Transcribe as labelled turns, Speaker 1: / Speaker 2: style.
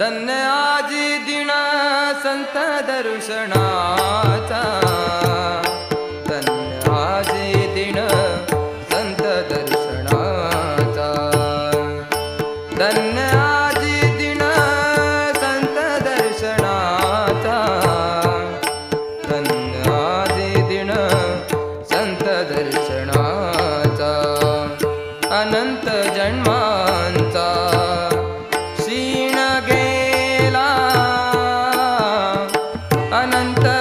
Speaker 1: धन्य आजी दिना संत दर्शनाचा. धन्य दिन संत दर्शनाचा. धन्य दिन संत दर्शनाचा. धन्य आजी दिन संत दर्शनाचा. अनंत जन्मांचा. अनंत